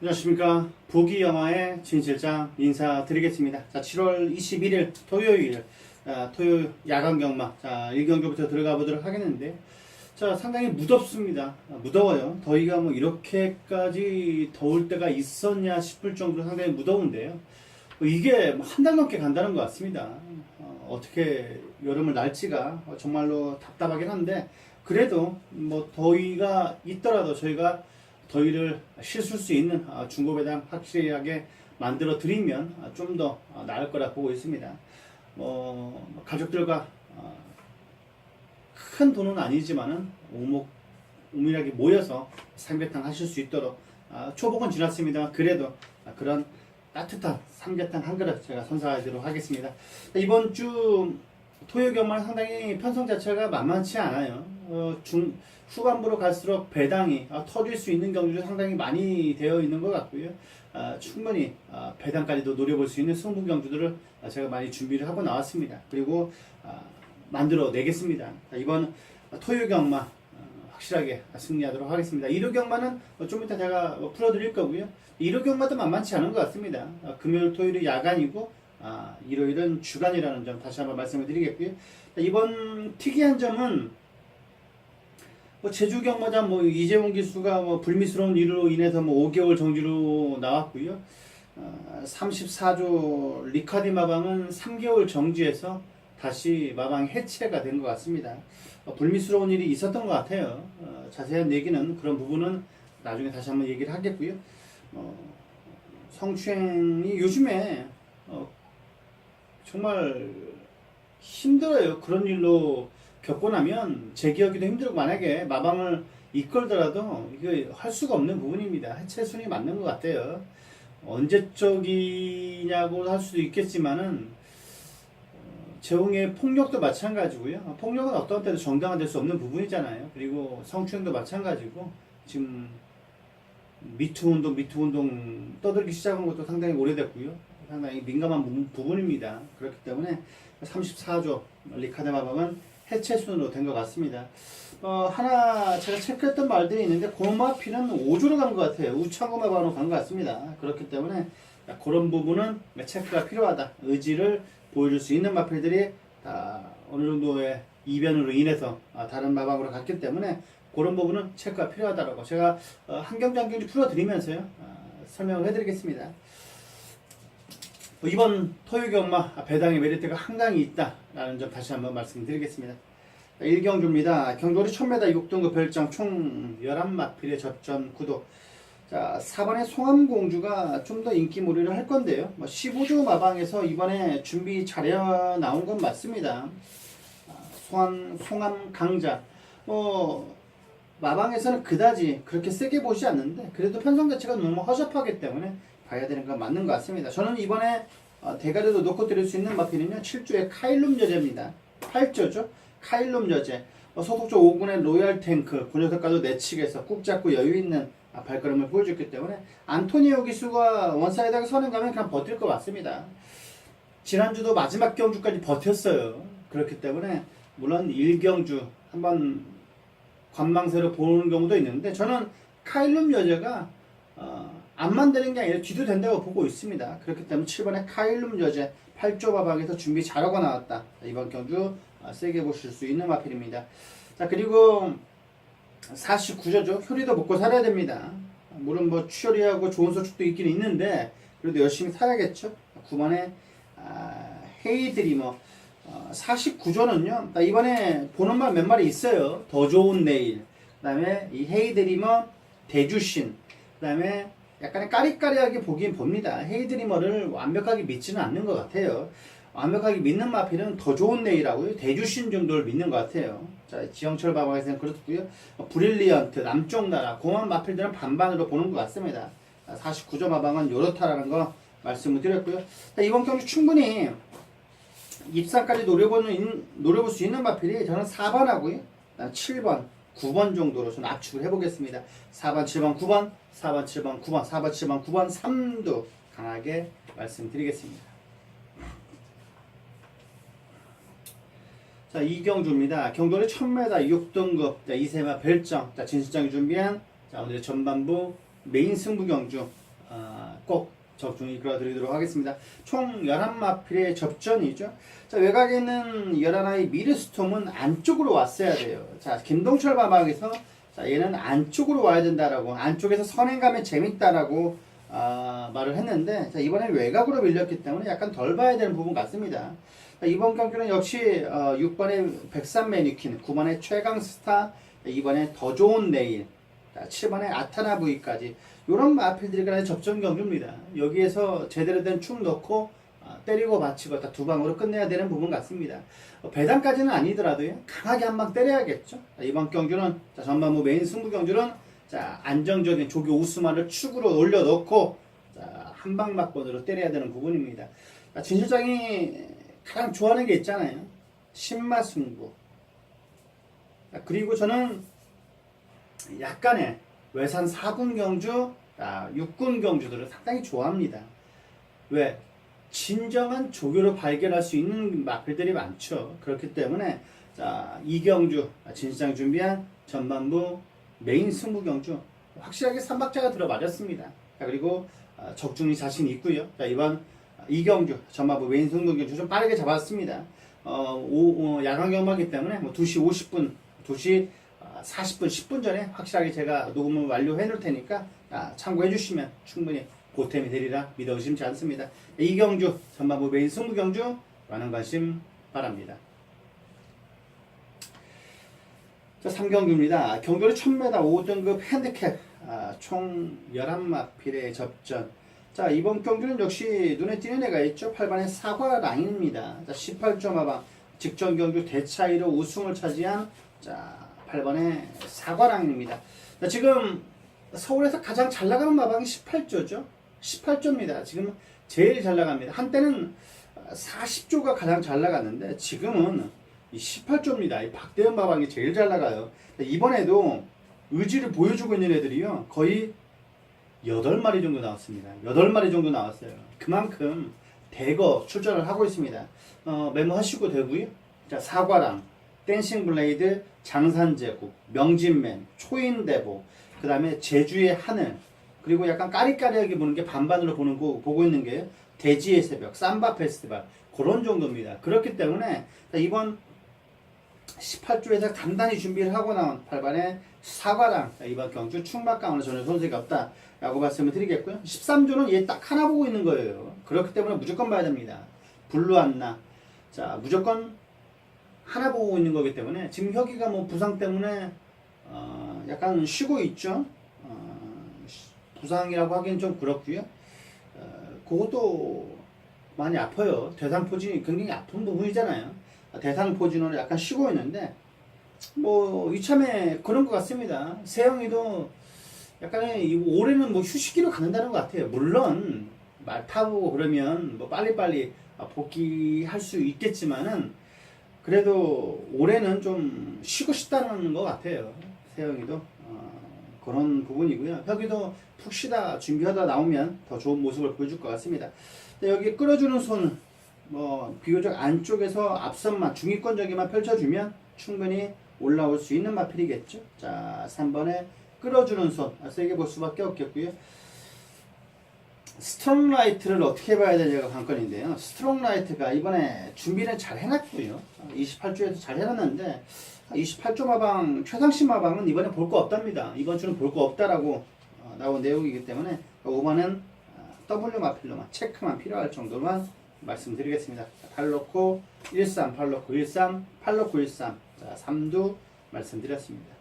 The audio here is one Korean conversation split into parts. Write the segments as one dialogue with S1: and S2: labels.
S1: 안녕하십니까. 보기 영화의 진실장 인사드리겠습니다. 자, 7월 21일 토요일, 아, 토요일 야간 경마. 자, 1경기부터 들어가 보도록 하겠는데, 자, 상당히 무덥습니다. 아, 무더워요. 더위가 뭐 이렇게까지 더울 때가 있었냐 싶을 정도로 상당히 무더운데요. 뭐 이게 한 달 넘게 간다는 것 같습니다. 어, 어떻게 여름을 날지가 정말로 답답하긴 한데, 그래도 뭐 더위가 있더라도 저희가 더위를 씻을 수 있는 아, 중고배당 확실하게 만들어 드리면 좀 더 나을 거라 보고 있습니다. 뭐 가족들과 아, 큰 돈은 아니지만은 오목 우밀하게 모여서 삼계탕 하실 수 있도록 아, 초복은 지났습니다만 그래도 아, 그런 따뜻한 삼계탕 한 그릇 제가 선사하도록 하겠습니다. 이번 주 토요 경마는 상당히 편성 자체가 만만치 않아요. 어, 중 후반부로 갈수록 배당이 아, 터질 수 있는 경주도 상당히 많이 되어 있는 것 같고요. 아, 충분히 아, 배당까지도 노려볼 수 있는 승부 경주들을 아, 제가 많이 준비를 하고 나왔습니다. 그리고 아, 만들어 내겠습니다. 자, 이번 토요 경마 어, 확실하게 승리하도록 하겠습니다. 일요 경마는 어, 좀 이따 제가 어, 풀어드릴 거고요. 일요 경마도 만만치 않은 것 같습니다. 아, 금요일, 토요일이 야간이고 아, 일요일은 주간이라는 점 다시 한번 말씀을 드리겠고요. 자, 이번 특이한 점은 뭐 제주 경마장 뭐 이재용 기수가 뭐 불미스러운 일로 인해서 뭐 5개월 정지로 나왔고요. 어, 34조 리카디 마방은 3개월 정지해서 다시 마방 해체가 된 것 같습니다. 어, 불미스러운 일이 있었던 것 같아요. 어, 자세한 얘기는 그런 부분은 나중에 다시 한번 얘기를 하겠고요. 어, 성추행이 요즘에 어, 정말 힘들어요. 그런 일로 겪고 나면 재기하기도 힘들고 만약에 마방을 이끌더라도 이거 할 수가 없는 부분입니다. 해체 순위 맞는 것 같아요. 언제적이냐고 할 수도 있겠지만은 어, 재홍의 폭력도 마찬가지고요. 폭력은 어떤 때도 정당화될 수 없는 부분이잖아요. 그리고 성추행도 마찬가지고 지금 미투 운동, 미투 운동 떠들기 시작한 것도 상당히 오래됐고요. 상당히 민감한 부- 부분입니다. 그렇기 때문에 34조 리카드 마방은 해체 순으로 된 것 같습니다. 어, 하나 제가 체크했던 말들이 있는데 고마피는 5조로 간 것 같아요. 우창고 마방으로 간 것 같습니다. 그렇기 때문에 그런 부분은 체크가 필요하다. 의지를 보여줄 수 있는 마필들이 다 어느 정도의 이변으로 인해서 아, 다른 마방으로 갔기 때문에 그런 부분은 체크가 필요하다라고 제가 어, 한경장경지 풀어드리면서요 아, 설명을 해드리겠습니다. 뭐 이번 토요 경마 배당의 메리트가 한강이 있다라는 점 다시 한번 말씀드리겠습니다. 1경주입니다. 경돌이 1000m 6등급 별장 총 11마 필의 접전 구독. 자, 4번의 송암공주가 좀 더 인기몰이를 할 건데요. 뭐 15조 마방에서 이번에 준비 잘해 나온 건 맞습니다. 아, 송암, 송암 강자. 뭐, 마방에서는 그다지 그렇게 세게 보지 않는데, 그래도 편성 자체가 너무 허접하기 때문에 봐야 되는 건 맞는 것 같습니다. 저는 이번에 어, 대가리도 놓고 드릴 수 있는 마피는요, 7조의 카일룸 여제입니다. 8조죠. 카일룸 여제. 어, 소속조 5군의 로얄 탱크, 그 녀석과도 내측에서 꾹 잡고 여유 있는 아, 발걸음을 보여줬기 때문에 안토니오 기수가 원사이드가 선행 가면 그냥 버틸 것 같습니다. 지난주도 마지막 경주까지 버텼어요. 그렇기 때문에 물론 1경주 한번 관망세로 보는 경우도 있는데 저는 카일룸 여제가 어, 안 만드는 게 아니라 뒤도 된다고 보고 있습니다. 그렇기 때문에 7번에 카일룸 여제 8조 바방에서 준비 잘하고 나왔다. 자, 이번 경주 아, 세게 보실 수 있는 마필입니다. 자 그리고 49조죠. 효리도 먹고 살아야 됩니다. 물론 뭐 취혈이하고 좋은 소식도 있긴 있는데 그래도 열심히 살아야겠죠. 9번에 아, 헤이드리머 어, 49조는요. 나 이번에 보는 말 몇 마리 있어요. 더 좋은 내일. 그 다음에 이 헤이드리머 대주신. 그 다음에 약간의 까리까리하게 보긴 봅니다. 헤이드리머를 완벽하게 믿지는 않는 것 같아요. 완벽하게 믿는 마필은 더 좋은 내일하고요. 대주신 정도를 믿는 것 같아요. 자, 지영철 바방에서는 그렇고요. 어, 브릴리언트, 남쪽 나라, 공항 마필들은 반반으로 보는 것 같습니다. 49조 마방은 요렇다라는 거 말씀을 드렸고요. 자, 이번 경주 충분히 입상까지 노려보는, 인- 노려볼 수 있는 마필이 저는 4번 하고요. 7번, 9번 정도로 좀 압축을 해보겠습니다. 4번, 7번, 9번, 4번, 7번, 9번, 4번, 7번, 9번, 3도 강하게 말씀드리겠습니다. 자, 이경주입니다. 경돌이 1000m 6등급, 자, 이세마 별정, 자, 진실장이 준비한, 자, 오늘의 전반부 메인 승부 경주, 아, 꼭 적중 이 끌어 드리도록 하겠습니다. 총 11마필의 접전이죠. 자, 외곽에 있는 11아이 미르스톰은 안쪽으로 왔어야 돼요. 자, 김동철 마방에서 자, 얘는 안쪽으로 와야 된다라고, 안쪽에서 선행 가면 재밌다라고 아, 말을 했는데, 자, 이번에 외곽으로 밀렸기 때문에 약간 덜 봐야 되는 부분 같습니다. 자, 이번 경기는 역시 어, 6번의 백산 매니킨, 9번의 최강 스타, 2번에 더 좋은 내일, 7번에 아타나 부이까지 이런 마필들이 간의 접전 경기입니다. 여기에서 제대로 된 축 넣고 아, 때리고 받치고 다 두 방으로 끝내야 되는 부분 같습니다. 어, 배당까지는 아니더라도요 강하게 한 방 때려야겠죠. 자, 이번 경주는 자, 전반부 메인 승부 경주는 자, 안정적인 조기 우스만을 축으로 올려놓고 자, 한방 막번으로 때려야 되는 부분입니다. 자, 진 실장이 가장 좋아하는 게 있잖아요. 신마 승부. 자, 그리고 저는 약간의 외산 4군 경주, 아, 6군 경주들을 상당히 좋아합니다. 왜? 진정한 조교를 발견할 수 있는 마필들이 많죠. 그렇기 때문에 자, 이경주, 아, 진시장 준비한 전반부 메인 승부 경주 확실하게 삼박자가 들어맞았습니다. 자, 그리고 아, 적중이 자신 있고요. 자, 이번 이경주 전반부 메인 승부 경주 좀 빠르게 잡았습니다. 어, 오, 어, 야간 경마기 때문에 뭐 2시 50분, 2시 40분, 10분 전에 확실하게 제가 녹음을 완료해 놓을 테니까 아, 참고해 주시면 충분히 보탬이 되리라 믿어 의심치 않습니다. 이경주 전반부 메인 승부 경주 많은 관심 바랍니다. 자, 3경주입니다. 경주는 1000m 5등급 핸디캡 아, 총 11마필의 접전. 자, 이번 경주는 역시 눈에 띄는 애가 있죠. 8반의 사과 라인입니다. 자, 18점 하방 직전 경주 대차이로 우승을 차지한 자, 8번의 사과랑입니다. 자, 지금 서울에서 가장 잘 나가는 마방이 18조죠. 18조입니다. 지금 제일 잘 나갑니다. 한때는 40조가 가장 잘 나갔는데 지금은 이 18조입니다. 이 박대현 마방이 제일 잘 나가요. 이번에도 의지를 보여주고 있는 애들이요. 거의 8마리 정도 나왔습니다. 8마리 정도 나왔어요. 그만큼 대거 출전을 하고 있습니다. 어, 메모하시고 되고요. 자, 사과랑, 댄싱 블레이드, 장산제국, 명진맨, 초인대보, 그 다음에 제주의 하늘, 그리고 약간 까리까리하게 보는 게 반반으로 보는 거, 보고 있는 게 대지의 새벽, 삼바 페스티벌, 그런 정도입니다. 그렇기 때문에 이번 18조에서 간단히 준비를 하고 나온 8반의 사과랑 이번 경주 충막강으로 전혀 손색이 없다. 라고 말씀을 드리겠고요. 13조는 얘 딱 하나 보고 있는 거예요. 그렇기 때문에 무조건 봐야 됩니다. 블루안나. 자, 무조건 하나 보고 있는 거기 때문에 지금 혁이가 뭐 부상 때문에 어, 약간 쉬고 있죠. 어, 부상이라고 하기엔 좀 그렇고요. 어, 그것도 많이 아파요. 대상포진이 굉장히 아픈 부분이잖아요. 대상포진으로 약간 쉬고 있는데 뭐 이참에 그런 것 같습니다. 세영이도 약간의 올해는 뭐 휴식기로 가는다는 것 같아요. 물론 말 타고 그러면 뭐 빨리빨리 복귀할 수 있겠지만은 그래도 올해는 좀 쉬고 싶다는 것 같아요. 세영이도 어, 그런 부분이고요. 혁이도 푹 쉬다 준비하다 나오면 더 좋은 모습을 보여줄 것 같습니다. 여기 끌어주는 손, 뭐 비교적 안쪽에서 앞선만 중위권적이만 펼쳐주면 충분히 올라올 수 있는 마필이겠죠. 자, 3번에 끌어주는 손, 아, 세게 볼 수밖에 없겠고요. 스트롱 라이트를 어떻게 봐야 되냐가 관건인데요. 스트롱 라이트가 이번에 준비는 잘 해놨고요. 28조에서 잘 해놨는데 28조 마방 최상시 마방은 이번에 볼 거 없답니다. 이번 주는 볼 거 없다라고 어, 나온 내용이기 때문에 5번은 W 마필로만 체크만 필요할 정도만 말씀드리겠습니다. 8 넣고 13, 8 넣고 13, 8 넣고 13. 자, 3두 말씀드렸습니다.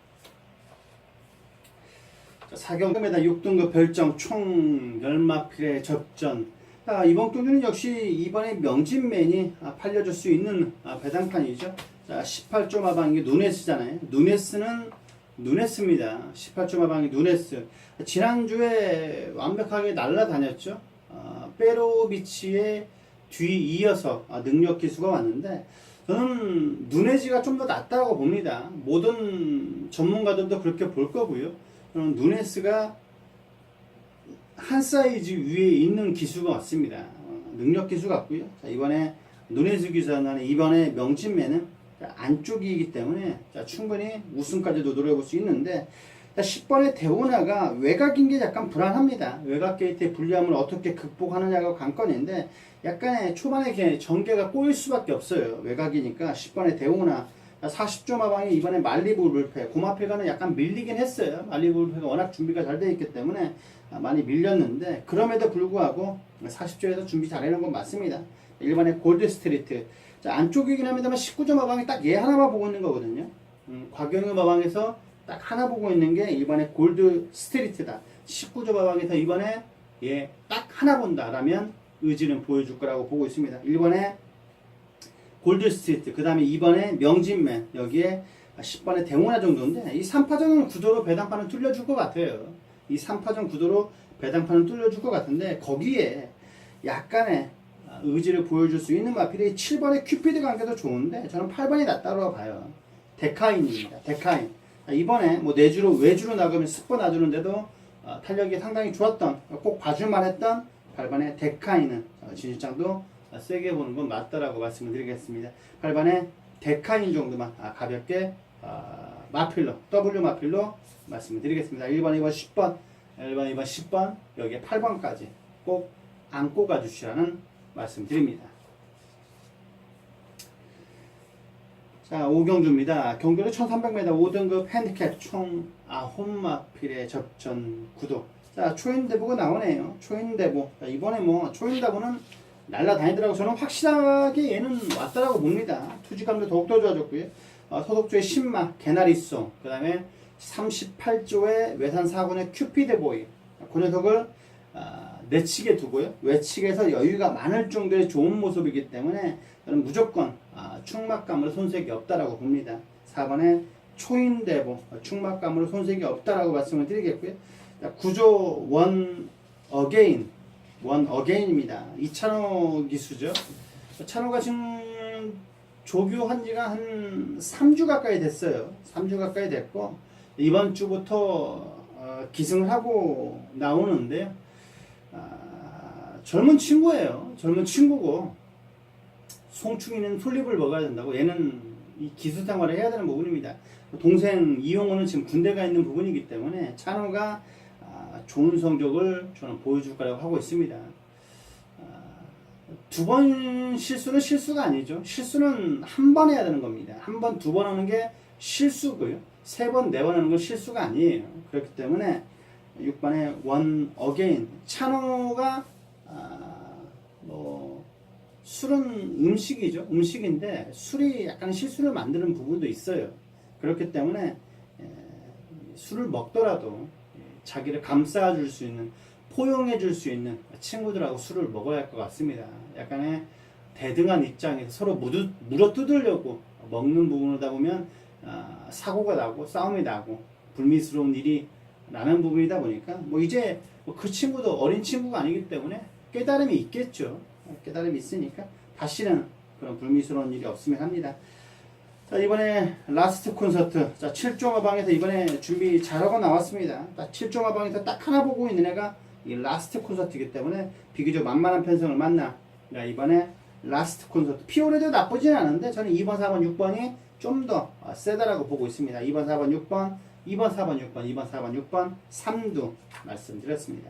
S1: 4경금에다 6등급 별정 총 10마필의 접전. 자, 이번 경기는 역시 이번에 명진맨이 아, 팔려줄 수 있는 아, 배당판이죠. 자, 18조 마방이 누네스잖아요. 누네스는 누네스입니다. 18조 마방이 누네스. 지난주에 완벽하게 날라다녔죠. 아, 페로비치의 뒤 이어서 아, 능력 기수가 왔는데 저는 누네지가 좀 더 낫다고 봅니다. 모든 전문가들도 그렇게 볼 거고요. 저는 누네스가 한 사이즈 위에 있는 기수가 같습니다. 어, 능력 기수 같고요. 자, 이번에 누네스 기사는 이번에 명진매는 안쪽이기 때문에 자, 충분히 우승까지도 노려볼 수 있는데 10번의 대우나가 외곽인 게 약간 불안합니다. 외곽 게이트의 불리함을 어떻게 극복하느냐가 관건인데 약간의 초반에 전개가 꼬일 수밖에 없어요. 외곽이니까 10번의 대우나 40조 마방이 이번에 말리부 불패, 고마페가는 약간 밀리긴 했어요. 말리부 불패가 워낙 준비가 잘 돼 있기 때문에 많이 밀렸는데 그럼에도 불구하고 40조에서 준비 잘해놓은 건 맞습니다. 1번의 골드 스트리트. 자, 안쪽이긴 합니다만 19조 마방이 딱 얘 하나만 보고 있는 거거든요. 음, 곽영우 마방에서 딱 하나 보고 있는 게 이번에 골드 스트리트다. 19조 마방에서 이번에 얘 딱 하나 본다라면 의지는 보여줄 거라고 보고 있습니다. 1번에 골드 스트리트, 그 다음에 2번에 명진맨, 여기에 10번에 대문화 정도인데 이 3파전 구도로 배당판은 뚫려줄 것 같아요. 이 3파전 구도로 배당판은 뚫려줄 것 같은데 거기에 약간의 의지를 보여줄 수 있는 마필이 7번의 큐피드 관계도 좋은데 저는 8번이 낫다고 봐요. 데카인입니다. 데카인. 아, 이번에 뭐 내주로 외주로 나가면 스포 놔주는데도 어, 탄력이 상당히 좋았던 꼭 봐줄만 했던 8번의 데카인은 어, 진실장도 어, 세게 보는 건 맞다라고 말씀을 드리겠습니다. 8번의 데카인 정도만 아, 가볍게 어, 마필로 W 마필로 말씀을 드리겠습니다. 1번, 2번, 10번 1번, 2번, 10번 여기에 8번까지 꼭 안고 가주시라는 말씀 드립니다. 자, 오경주입니다. 경주는 1300m 5등급 핸디캡 총 9마필의 접전 구도. 자, 초인대보가 나오네요. 초인대보. 자, 이번에 뭐, 초인대보는 날라다니더라고. 저는 확실하게 얘는 왔다라고 봅니다. 투지감도 더욱더 좋아졌고요. 어, 소독조의 신마, 개나리송, 그 다음에 38조의 외산 4군의 큐피드보이. 그 녀석을 아, 내치게 두고요. 외측에서 여유가 많을 정도의 좋은 모습이기 때문에 저는 무조건 아, 충막감으로 손색이 없다라고 봅니다. 4번에 초인대보 어, 충막감으로 손색이 없다라고 말씀을 드리겠고요. 자, 구조 원 어게인 원 어게인입니다. 이찬호 기수죠. 찬호가 지금 조교한 지가 한 3주 가까이 됐어요. 3주 가까이 됐고 이번 주부터 어, 기승을 하고 나오는데요. 아, 젊은 친구예요. 젊은 친구고 송충이는 솔잎을 먹어야 된다고 얘는 이 기수 생활을 해야 되는 부분입니다. 동생 이용호는 지금 군대가 있는 부분이기 때문에 찬호가 아, 좋은 성적을 저는 보여줄 거라고 하고 있습니다. 두 번 실수는 실수가 아니죠. 실수는 한 번 해야 되는 겁니다. 한 번, 두 번 하는 게 실수고요. 세 번, 네 번 하는 건 실수가 아니에요. 그렇기 때문에 6번에 원 어게인 찬호가 아, 뭐 술은 음식이죠. 음식인데 술이 약간 실수를 만드는 부분도 있어요. 그렇기 때문에 에, 술을 먹더라도 에, 자기를 감싸줄 수 있는 포용해 줄 수 있는 친구들하고 술을 먹어야 할 것 같습니다. 약간의 대등한 입장에서 서로 물어, 물어 뜯으려고 먹는 부분이다 보면 아, 사고가 나고 싸움이 나고 불미스러운 일이 나는 부분이다 보니까 뭐 이제 뭐그 친구도 어린 친구가 아니기 때문에 깨달음이 있겠죠. 깨달음이 있으니까 다시는 그런 불미스러운 일이 없으면 합니다. 자 이번에 라스트 콘서트. 자 7종화방에서 이번에 준비 잘하고 나왔습니다. 딱 7종화방에서 딱 하나 보고 있는 애가 이 라스트 콘서트이기 때문에 비교적 만만한 편성을 만나. 자 이번에 라스트 콘서트. 피오레도 나쁘진 않은데 저는 2번 4번 6번이 좀 더 세다라고 보고 있습니다. 2번 4번 6번 2번 4번 6번 2번 4번 6번 3두 말씀드렸습니다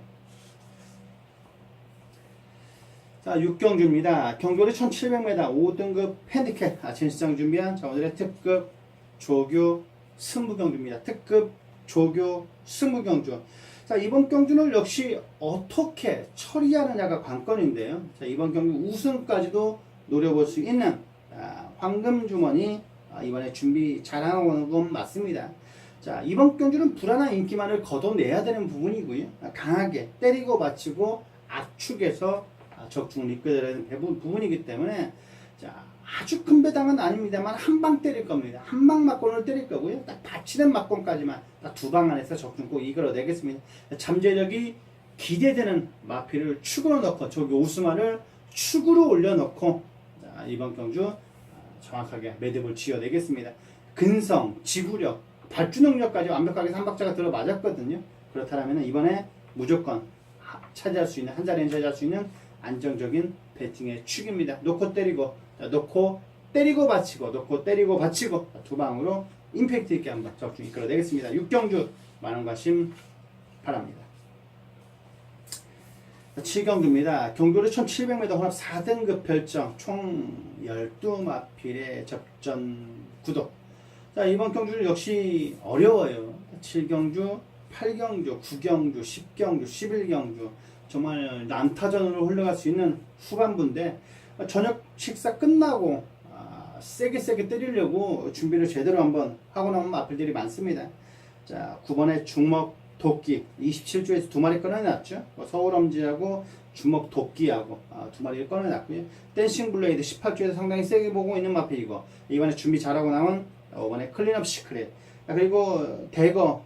S1: 자 6경주입니다 경교리 1700m 5등급 핸디캡 아침 시장 준비한 자 오늘의 특급 조교 승부 경주입니다 특급 조교 승부 경주 자, 이번 경주는 역시 어떻게 처리하느냐가 관건인데요. 자, 이번 경주 우승까지도 노려볼 수 있는 아, 황금 주머니 아, 이번에 준비 잘하는 건 맞습니다. 자, 이번 경주는 불안한 인기만을 걷어내야 되는 부분이고요. 아, 강하게 때리고 받치고 압축해서 아, 되는 부분, 부분이기 때문에 자, 아주 큰 배당은 아닙니다만 한 방 때릴 겁니다. 한 방 막건을 때릴 거고요. 딱 받치는 막건까지만 딱두방 안에서 적중 꼭 이끌어내겠습니다. 잠재력이 기대되는 마피를 축으로 넣고 저기 오스만을 축으로 올려놓고 자, 이번 경주 아, 정확하게 매듭을 지어내겠습니다. 근성, 지구력, 발주 능력까지 완벽하게 삼박자가 들어 맞았거든요. 그렇다면 이번에 무조건 하- 차지할 수 있는 한 자리는 차지할 수 있는 안정적인 배팅의 축입니다. 놓고 때리고 자, 놓고 때리고 받치고 놓고 때리고 받치고 자, 두 방으로 임팩트 있게 한번 적중 이끌어내겠습니다. 6경주 많은 관심 바랍니다. 7경주입니다. 경주를 1700m 혼합 4등급 별정 총 12마필의 접전 구독. 자, 이번 경주는 역시 어려워요. 7경주, 8경주, 9경주, 10경주, 11경주. 정말 난타전으로 흘러갈 수 있는 후반부인데 저녁 식사 끝나고 아, 세게 세게 때리려고 준비를 제대로 한번 하고 나온 마필들이 많습니다. 자, 9번에 중먹 도끼 27조에서 두 마리 꺼내놨죠. 뭐 서울엄지하고 주먹 도끼하고 아, 두 마리를 꺼내놨고요. 댄싱 블레이드 18조에서 상당히 세게 보고 있는 마필이고 이번에 준비 잘하고 나온 5번에 클린업 시크릿 아, 그리고 대거 어,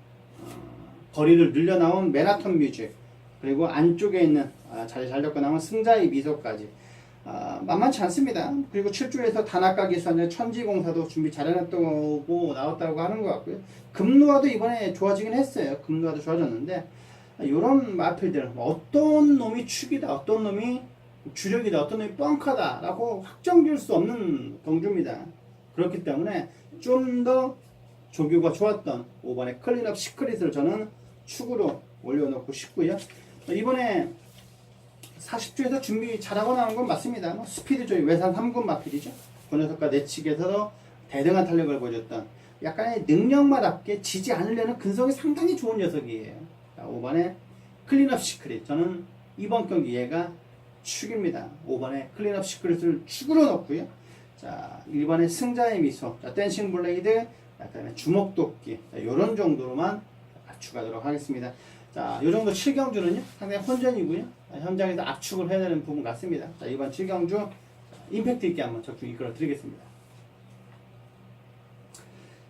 S1: 거리를 늘려 나온 메라톤 뮤직 그리고 안쪽에 있는 아, 자리 잘 잡고 나온 승자의 미소까지 아, 만만치 않습니다. 그리고 7조에서 단아까 기수하는 천지공사도 준비 잘해놨다고 나왔다고 하는 것 같고요. 금루아도 이번에 좋아지긴 했어요. 금루아도 좋아졌는데 이런 마필들 뭐 어떤 놈이 축이다, 어떤 놈이 주력이다, 어떤 놈이 뻥카다라고 확정지을 수 없는 경주입니다. 그렇기 때문에 좀 더 조교가 좋았던 5번의 클린업 시크릿을 저는 축으로 올려놓고 싶고요. 이번에 40주에서 준비 잘하고 나온 건 맞습니다. 뭐 스피드조이 외산 3군 마필이죠. 그 녀석과 내측에서 대등한 탄력을 보여줬던 약간의 능력마답게 지지 않으려는 근성이 상당히 좋은 녀석이에요. 자, 5번에 클린업 시크릿. 저는 이번 경기 얘가 축입니다. 5번에 클린업 시크릿을 축으로 넣고요. 자, 1번에 승자의 미소. 자, 댄싱 블레이드. 그 다음에 주먹도끼. 자, 요런 정도로만 맞추가도록 하겠습니다. 자, 요 정도 7경주는요, 상당히 혼전이고요. 자, 현장에서 압축을 해야 되는 부분 같습니다. 자, 이번 7경주 임팩트 있게 한번 적중 이끌어 드리겠습니다.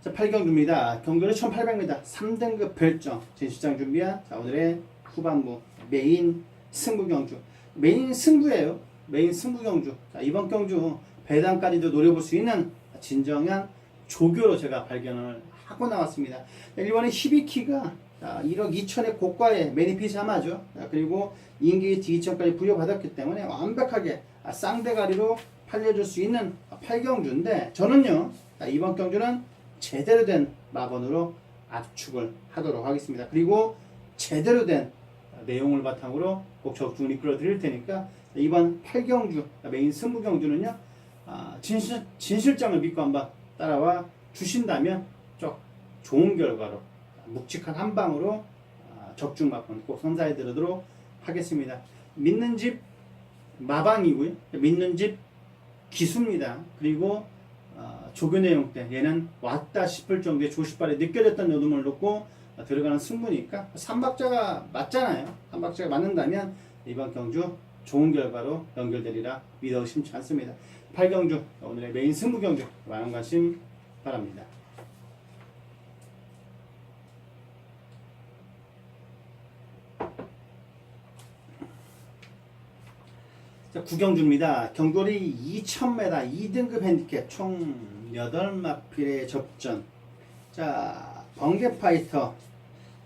S1: 자, 8경주입니다. 경주는 1800m 3등급 별정 진실장 준비한 자, 오늘의 후반부 메인 승부 경주. 메인 승부예요. 메인 승부 경주. 자, 이번 경주 배당까지도 노려볼 수 있는 진정한 조교로 제가 발견을 하고 나왔습니다. 자, 일본의 히비키가 자, 1억 2천의 고가의 매니피자마죠. 자, 그리고 인게이트 2천까지 부여받았기 때문에 완벽하게 아, 쌍대가리로 팔려줄 수 있는 8경주인데 저는요 자, 이번 경주는 제대로 된 마번으로 압축을 하도록 하겠습니다. 그리고 제대로 된 내용을 바탕으로 꼭 적중을 이끌어 드릴 테니까 이번 8경주 메인 승부 경주는요 아, 진실, 진실장을 믿고 한번 따라와 주신다면 좀 좋은 결과로 묵직한 한 방으로 아, 적중 꼭 선사해 드리도록 하겠습니다. 믿는 집 마방이고요. 믿는 집 기수입니다. 그리고 어, 조교 내용 때 얘는 왔다 싶을 정도의 조시발이 느껴졌던 요즘을 놓고 어, 들어가는 승부니까 삼박자가 맞잖아요. 삼박자가 맞는다면 이번 경주 좋은 결과로 연결되리라 믿어 의심치 않습니다. 8경주 오늘의 메인 승부 경주 많은 관심 바랍니다. 자, 구경주입니다. 경돌이 2000m 2등급 핸디캡 총 8마필의 접전. 자, 번개 파이터.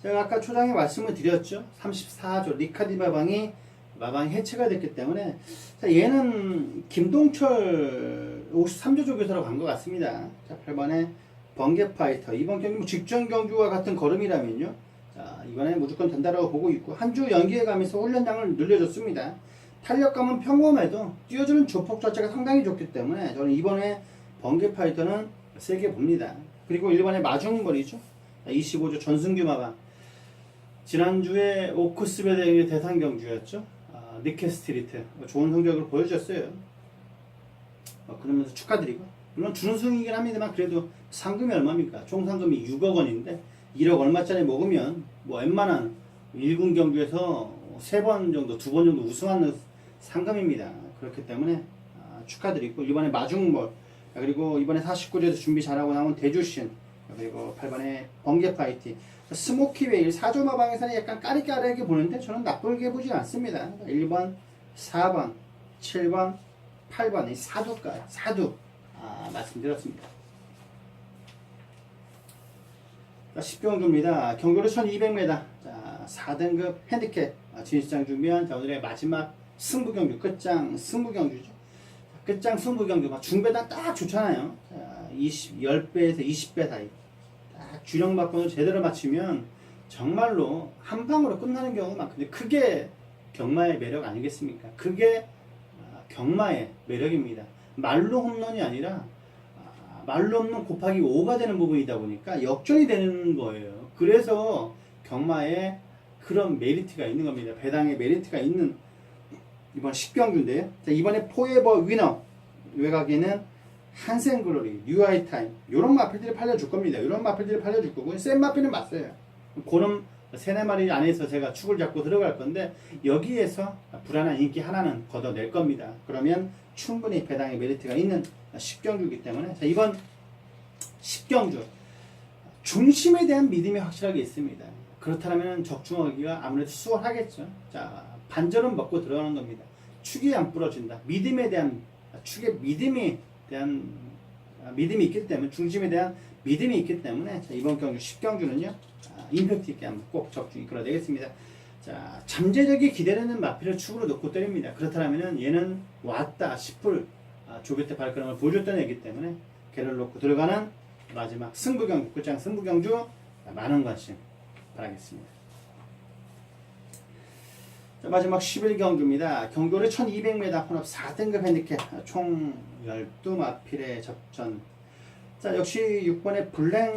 S1: 제가 아까 초장에 말씀을 드렸죠. 34조 리카디 마방이 마방이 해체가 됐기 때문에 자, 얘는 김동철 53조 조교사로 간 것 같습니다. 자, 8번에 번개 파이터. 이번 경기 뭐 직전 경주와 같은 걸음이라면요. 자, 이번에 무조건 된다라고 보고 있고 한 주 연기해 가면서 훈련량을 늘려줬습니다. 탄력감은 평범해도 뛰어주는 조폭 자체가 상당히 좋기 때문에 저는 이번에 번개 파이터는 세게 봅니다. 그리고 일반의 마중거리죠. 25조 전승규 마방. 지난주에 오크스베 대회 대상 경주였죠. 아, 니케 스트리트 좋은 성적을 보여줬어요. 어, 그러면서 축하드리고 물론 준우승이긴 합니다만 그래도 상금이 얼마입니까? 총 상금이 6억 원인데 1억 얼마짜리 먹으면 뭐 웬만한 1군 경주에서 세번 정도, 두번 정도 우승하는 상금입니다. 그렇기 때문에 아, 축하드리고 이번에 마중몰 그리고 이번에 49조에서 준비 잘하고 나온 대주신 그리고 8번에 번개 파이티 스모키 웨일 4조 마방에서는 약간 까리까리하게 보는데 저는 나쁘게 보지 않습니다. 1번, 4번, 7번, 8번 이 사두가 사두 아, 말씀드렸습니다. 10경주입니다. 경주로 1200m. 자, 4등급 핸디캡 아, 진시장 준비한 자, 오늘의 마지막 승부 경주 끝장 승부 경주죠. 끝장 승부 경주 막 중배당 딱 좋잖아요. 자, 20 10배에서 20배 사이. 딱 주력 막권을 제대로 맞추면 정말로 한 방으로 끝나는 경우가 많거든요. 그게 경마의 매력 아니겠습니까? 그게 아, 경마의 매력입니다. 말로 홈런이 아니라 아, 말로 없는 곱하기 5가 되는 부분이다 보니까 역전이 되는 거예요. 그래서 경마에 그런 메리트가 있는 겁니다. 배당의 메리트가 있는 이번 10경주인데요. 자, 이번에 포에버 위너 외곽에는 한센글로리, UI 타임 이런 마필들이 팔려줄 겁니다. 이런 마필들이 팔려줄 거고 센 마필은 맞어요. 그런 세네 마리 안에서 제가 축을 잡고 들어갈 건데 여기에서 불안한 인기 하나는 걷어낼 겁니다. 그러면 충분히 배당의 메리트가 있는 10경주이기 때문에 자, 이번 10경주 중심에 대한 믿음이 확실하게 있습니다. 그렇다면 적중하기가 아무래도 수월하겠죠. 자, 반절은 먹고 들어가는 겁니다. 축이 안 부러진다. 믿음에 대한 축의 믿음이 대한 아, 믿음이 있기 때문에 중심에 대한 믿음이 있기 때문에 자, 이번 경주 10경주는요 아, 임팩트 있게 한번 꼭 적중 이끌어 내겠습니다. 자 잠재력이 기대되는 마피를 축으로 놓고 때립니다. 그렇다면 얘는 왔다 싶을 아, 조교 때 발걸음을 보여줬던 애기 때문에 걔를 놓고 들어가는 마지막 승부경주 끝장 승부경주 많은 관심 바라겠습니다. 자, 마지막 11경주입니다. 경도를 1200m 혼합 4등급 핸디캡 총 12마필의 접전. 자, 역시 6번의 블랙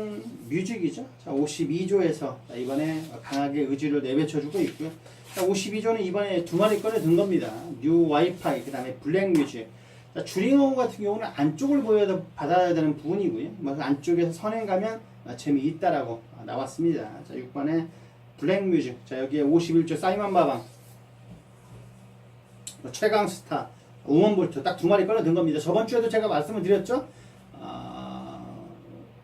S1: 뮤직이죠. 자, 52조에서 이번에 강하게 의지를 내뱉어주고 있고요. 자, 52조는 이번에 두 마리 꺼내 든 겁니다. 뉴 와이파이, 그 다음에 블랙 뮤직. 자, 주링어 같은 경우는 안쪽을 보여야 받아야 되는 부분이고요. 뭐 안쪽에서 선행 가면 아, 재미있다라고 아, 나왔습니다. 자, 6번에 블랙 뮤직. 자, 여기에 51조 사이먼 바방. 뭐 최강 스타, 우먼볼트 딱 두 마리 꺼내든 겁니다. 저번 주에도 제가 말씀을 드렸죠. 아,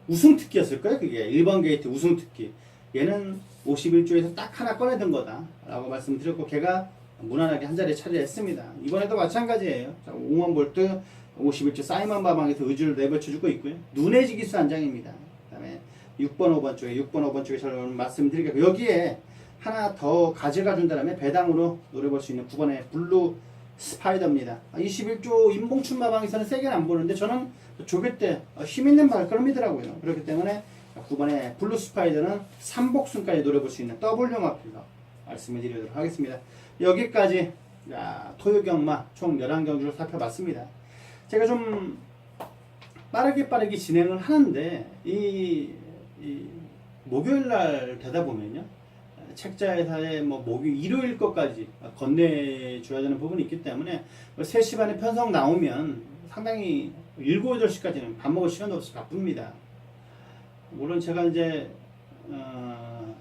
S1: 우승 특기였을 거예요. 그게 1번 게이트 우승 특기. 얘는 51조에서 딱 하나 꺼내든 거다라고 말씀드렸고 걔가 무난하게 한 자리에 차지했습니다. 이번에도 마찬가지예요. 자, 우먼볼트 51조 사이먼 바방에서 의지를 내뱉어주고 있고요. 눈의 지기수 한 장입니다. 그다음에 6번, 5번 쪽에 6번, 5번 쪽에 저는 말씀드리겠고 여기에 하나 더 가져가 준다면 배당으로 노려볼 수 있는 9번의 블루 스파이더입니다. 21조 인봉춘 마 방에서는 세게는 안 보는데 저는 조교 때 힘있는 발걸음이더라고요. 그렇기 때문에 9번의 블루 스파이더는 3복순까지 노려볼 수 있는 W 마필로 말씀을 드리도록 하겠습니다. 여기까지 야, 토요경마 총 11경주를 살펴봤습니다. 제가 좀 빠르게 빠르게 진행을 하는데 이, 이 목요일 날 되다 보면요. 책자회사에 뭐 목요일 일요일 것까지 건네줘야 되는 부분이 있기 때문에 3시 반에 편성 나오면 상당히 7, 8시까지는 밥 먹을 시간도 없이 바쁩니다. 물론 제가 이제 어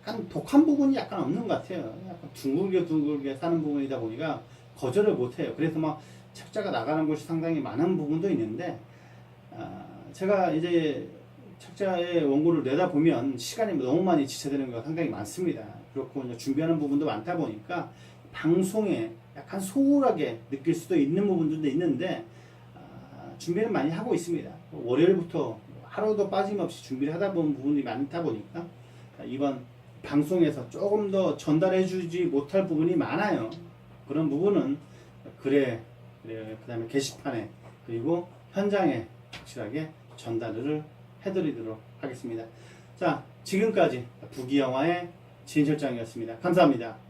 S1: 약간 독한 부분이 약간 없는 것 같아요. 약간 둥글게 둥글게 사는 부분이다 보니까 거절을 못해요. 그래서 막 책자가 나가는 곳이 상당히 많은 부분도 있는데 어 제가 이제 책자의 원고를 내다 보면 시간이 너무 많이 지체되는 경우가 상당히 많습니다. 그렇고 이제 준비하는 부분도 많다 보니까 방송에 약간 소홀하게 느낄 수도 있는 부분들도 있는데 아, 준비는 많이 하고 있습니다. 월요일부터 하루도 빠짐없이 준비를 하다 보는 부분이 많다 보니까 이번 방송에서 조금 더 전달해주지 못할 부분이 많아요. 그런 부분은 그래 그다음에 게시판에 그리고 현장에 확실하게 전달을 해드리도록 하겠습니다. 자, 지금까지 부기영화의 진실장이었습니다. 감사합니다.